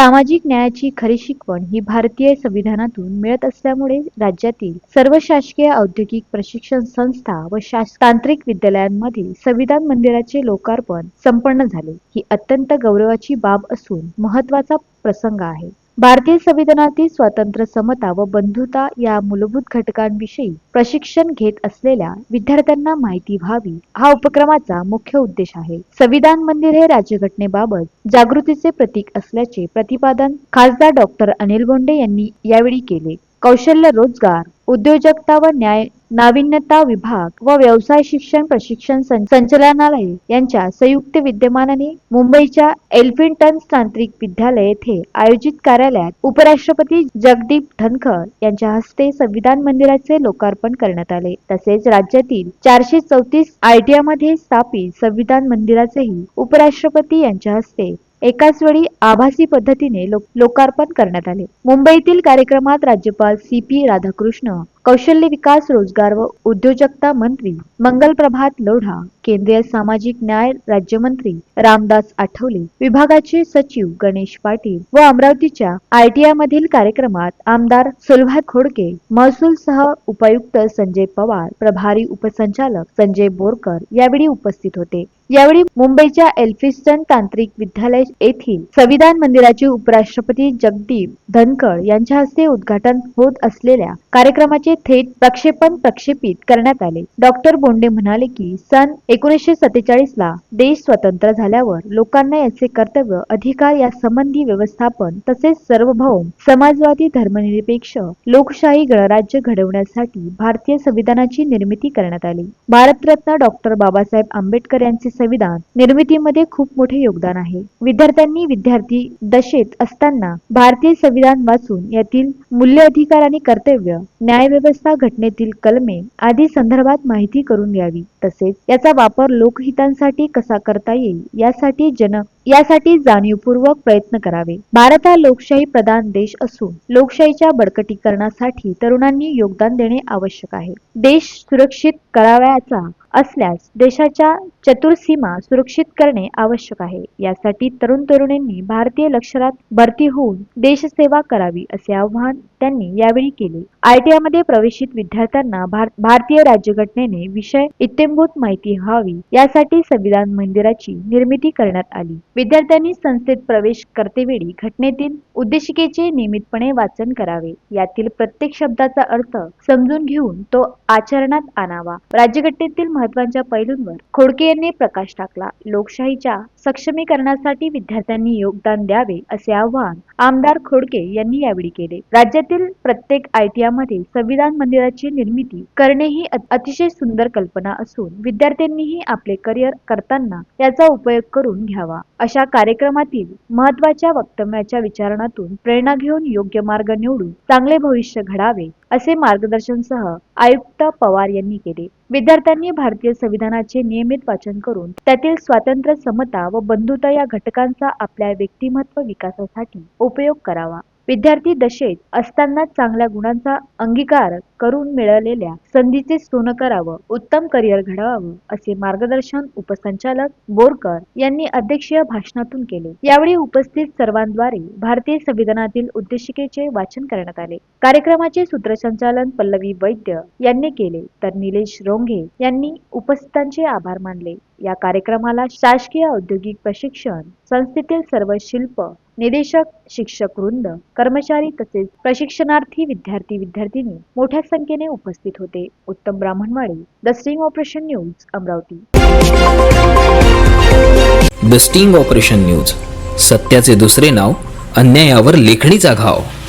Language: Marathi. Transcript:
सामाजिक न्यायाची खरी शिकवण ही भारतीय संविधानातून मिळत असल्यामुळे राज्यातील सर्व शासकीय औद्योगिक प्रशिक्षण संस्था व शास तांत्रिक विद्यालयांमधील संविधान मंदिराचे लोकार्पण संपन्न झाले. ही अत्यंत गौरवाची बाब असून महत्त्वाचा प्रसंग आहे. भारतीय संविधानातील स्वातंत्र्य समता व बंधुता या मूलभूत घटकांविषयी प्रशिक्षण घेत असलेल्या विद्यार्थ्यांना माहिती व्हावी हा उपक्रमाचा मुख्य उद्देश आहे. संविधान मंदिर हे राज्यघटनेबाबत जागृतीचे प्रतीक असल्याचे प्रतिपादन खासदार डॉक्टर अनिल बोंडे यांनी यावेळी केले. कौशल्य रोजगार उद्योजकता व न्याय नाविन्यता विभाग व व्यवसाय शिक्षण प्रशिक्षण संचालनालय यांच्या संयुक्त विद्यमानाने मुंबईच्या एल्फिंटन तांत्रिक विद्यालय येथे आयोजित कार्यालयात उपराष्ट्रपती जगदीप धनखर यांच्या हस्ते संविधान मंदिराचे लोकार्पण करण्यात आले. तसेच राज्यातील चारशे चौतीस आयटीआयमध्ये स्थापित संविधान मंदिराचेही उपराष्ट्रपती यांच्या हस्ते एकाच वेळी आभासी पद्धतीने लोकार्पण करण्यात आले. मुंबईतील कार्यक्रमात राज्यपाल सी पी राधाकृष्ण कौशल्य विकास रोजगार व उद्योजकता मंत्री मंगल प्रभात लोढा केंद्रीय सामाजिक न्याय राज्यमंत्री रामदास आठवले विभागाचे सचिव गणेश पाटील व अमरावतीच्या आयटीआय मधील कार्यक्रमात आमदार सुलभा खोडके महसूल सह उपायुक्त संजय पवार प्रभारी उपसंचालक संजय बोरकर यावेळी उपस्थित होते. यावेळी मुंबईच्या एल्फिस्टन तांत्रिक विद्यालय येथील संविधान मंदिराचे उपराष्ट्रपती जगदीप धनखड यांच्या हस्ते उद्घाटन होत असलेल्या कार्यक्रमाचे थेट प्रक्षेपण प्रक्षेपित करण्यात आले. डॉक्टर बोंडे म्हणाले की सन एकोणीसशे सत्तेचाळीस ला देश स्वतंत्र झाल्यावर लोकांना याचे कर्तव्य अधिकार या संबंधी व्यवस्थापन तसेच सार्वभौम समाजवादी धर्मनिरपेक्ष लोकशाही गणराज्य घडवण्यासाठी भारतीय संविधानाची निर्मिती करण्यात आली. भारतरत्न डॉक्टर बाबासाहेब आंबेडकर यांचे संविधान निर्मितीमध्ये खूप मोठे योगदान आहे. विद्यार्थ्यांनी विद्यार्थी दशेत असताना भारतीय संविधान वाचून यातील मूल्य अधिकार आणि कर्तव्य न्याय अर्थव्यवस्था घटनेतील कलमे आदी संदर्भात माहिती करून द्यावी तसेच याचा वापर लोकहितांसाठी कसा करता येईल यासाठी जन यासाठी जाणीवपूर्वक प्रयत्न करावे. भारत हा लोकशाही प्रधान देश असून लोकशाहीच्या बळकटीकरणासाठी तरुणांनी योगदान देणे आवश्यक आहे. देश सुरक्षित करावयाचा असल्यास देशाच्या चतुर सीमा सुरक्षित करणे आवश्यक आहे. यासाठी तरुण तरुणींनी भारतीय लष्करात भरती होऊन देशसेवा करावी असे आवाहन त्यांनी यावेळी केले. आयटीआयमध्ये प्रवेशित विद्यार्थ्यांना भार- भारतीय राज्यघटनेने विषय इत्यंभूत माहिती व्हावी यासाठी संविधान मंदिराची निर्मिती करण्यात आली. विद्यार्थ्यांनी संस्थेत प्रवेश करतेवेळी घटनेतील उद्देशिकेचे नियमितपणे वाचन करावे. यातील प्रत्येक शब्दाचा अर्थ समजून घेऊन तो आचरणात आणावा. राज्यघटनेतील महत्त्वाच्या पैलूंवर खोडके यांनी प्रकाश टाकला. लोकशाहीच्या सक्षमीकरणासाठी विद्यार्थ्यांनी योगदान द्यावे असे आवाहन आमदार खोडके यांनी यावेळी केले. राज्यातील प्रत्येक आयटीआयमध्ये संविधान मंदिराची निर्मिती करणे ही अतिशय सुंदर कल्पना असून विद्यार्थ्यांनीही आपले करिअर करताना याचा उपयोग करून घ्यावा. अशा कार्यक्रमातील महत्त्वाच्या वक्तव्याच्या विचारणातून प्रेरणा घेऊन योग्य मार्ग निवडून चांगले भविष्य घडावे असे मार्गदर्शन सह आयुक्त पवार यांनी केले. विद्यार्थ्यांनी भारतीय संविधानाचे नियमित वाचन करून त्यातील स्वातंत्र्य समता व बंधुता या घटकांचा आपल्या व्यक्तिमत्व विकासासाठी उपयोग करावा. विद्यार्थी दशेत असताना चांगल्या गुणांचा अंगीकार करून मिळालेल्या संधीचे सोनं करावं उत्तम करिअर घडवावं असे मार्गदर्शन उपसंचालक बोरकर यांनी अध्यक्षीय भाषणातून केले. यावेळी उपस्थित सर्वांद्वारे भारतीय संविधानातील उद्देशिकेचे वाचन करण्यात आले. कार्यक्रमाचे सूत्रसंचालन पल्लवी वैद्य यांनी केले तर निलेश रोंघे यांनी उपस्थितांचे आभार मानले. या कार्यक्रमाला शासकीय औद्योगिक प्रशिक्षण संस्थेतील सर्व शिल्प निदेशक शिक्षक वृंद कर्मचारी तसेच प्रशिक्षणार्थी विद्यार्थी विद्यार्थिनी मोठ्या संख्येने उपस्थित होते. उत्तम Brahmanwadi the sting operation news Amravati. The sting operation news सत्याचे दुसरे नाव अन्यायावर लेखणीचा घाव.